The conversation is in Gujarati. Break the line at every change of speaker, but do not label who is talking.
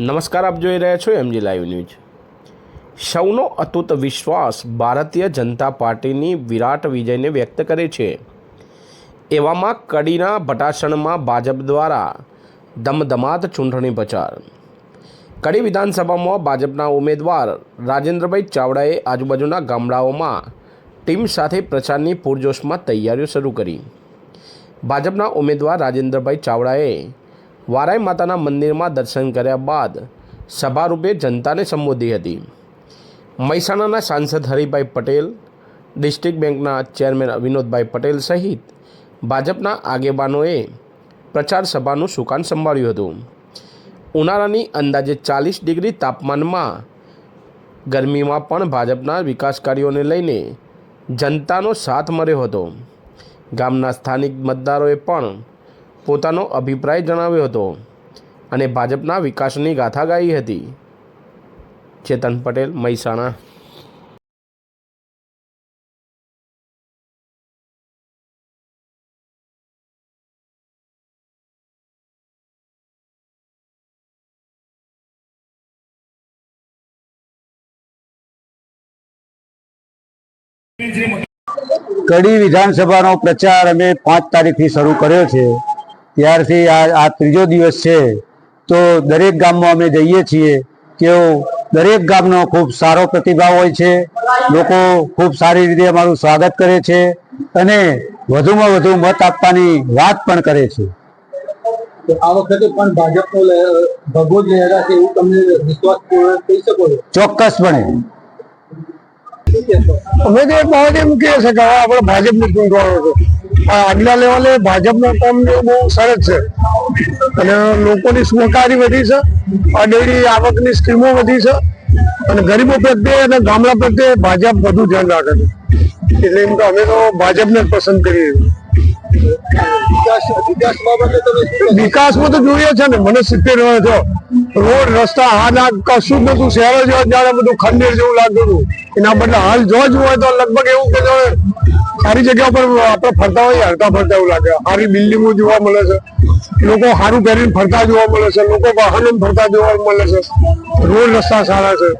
નમસ્કાર, આપ જોઈ રહ્યા છો એમજી લાઈવ ન્યૂઝ સૌનો અતુત વિશ્વાસ ભારતીય જનતા પાર્ટીની વિરાટ વિજયને વ્યક્ત કરે છે. એવામાં કડીના ભટાસણમાં ભાજપ દ્વારા ધમધમાત ચૂંટણી પ્રચાર. કડી વિધાનસભામાં ભાજપના ઉમેદવાર રાજેન્દ્રભાઈ ચાવડાએ આજુબાજુના ગામડાઓમાં ટીમ સાથે પ્રચારની પૂરજોશમાં તૈયારીઓ શરૂ કરી. ભાજપના ઉમેદવાર રાજેન્દ્રભાઈ ચાવડાએ વારાઈ માતાના મંદિરમાં દર્શન કર્યા બાદ સભારૂપે જનતાને સંબોધી હતી. મહેસાણાના સાંસદ હરિભાઈ પટેલ, ડિસ્ટ્રિક્ટ બેંકના ચેરમેન વિનોદભાઈ પટેલ સહિત ભાજપના આગેવાનોએ પ્રચાર સભાનું સુકાન સંભાળ્યું હતું. ઉનાળાની અંદાજે ચાલીસ ડિગ્રી તાપમાનમાં ગરમીમાં પણ ભાજપના વિકાસ કાર્યોને લઈને જનતાનો સાથ મળ્યો હતો. ગામના સ્થાનિક મતદારોએ પણ પોતાનો અભિપ્રાય જણાવ્યો હતો અને ભાજપના વિકાસની ગાથા ગાઈ હતી. ચેતન પટેલ, મહેસાણા.
કડી વિધાનસભાનો પ્રચાર અમે પાંચ તારીખથી શરૂ કર્યો છે. ત્યારથી આ આ ત્રીજો દિવસ છે. તો દરેક ગામમાં અમે જઈએ છીએ. કે દરેક ગામનો ખૂબ સારો પ્રતિભાવ હોય છે. લોકો ખૂબ સારી રીતે અમારું સ્વાગત કરે છે અને વધુમાં વધુ મત આપવાની વાત પણ કરે છે.
તો આ વખતે પણ ભાજપનો લહેર- ભગવો જ લહેરાશે એવું તમને વિશ્વાસપૂર્ણ કહી શકો છો?
ચોક્કસપણે.
અમે તો એક બાબત એમ કહીએ છે કે આપણે ભાજપને ચૂંટવાનો છે. આગલા લેવલે ભાજપનો કામ બહુ સરસ છે. અને લોકોની સુખાકારી વધી છે ડેરી આવકની સ્કીમો વધી છે અને ગરીબો પ્રત્યે અને ગામડા પ્રત્યે ભાજપ વધુ ધ્યાન રાખે છે. એટલે એમ તો અમે તો ભાજપને જ પસંદ કરીએ? વિકાસમાં તો જોઈએ છે ને મને સિત્તેર વર્ષ થયો. રોડ રસ્તા હાલ આ કશું બધું શહેરો જેવા જાણે બધું ખંડેર જેવું લાગતું હતું. એના બદલે હાલ જો જ હોય તો લગભગ એવું કે સારી જગ્યા પર આપણે ફરતા હોય હરતા ફરતા એવું લાગે. સારી બિલ્ડિંગો જોવા મળે છે. લોકો સારું પહેરીને ફરતા જોવા મળે છે. લોકો વાહનો ફરતા જોવા મળે છે. રોડ રસ્તા સારા છે.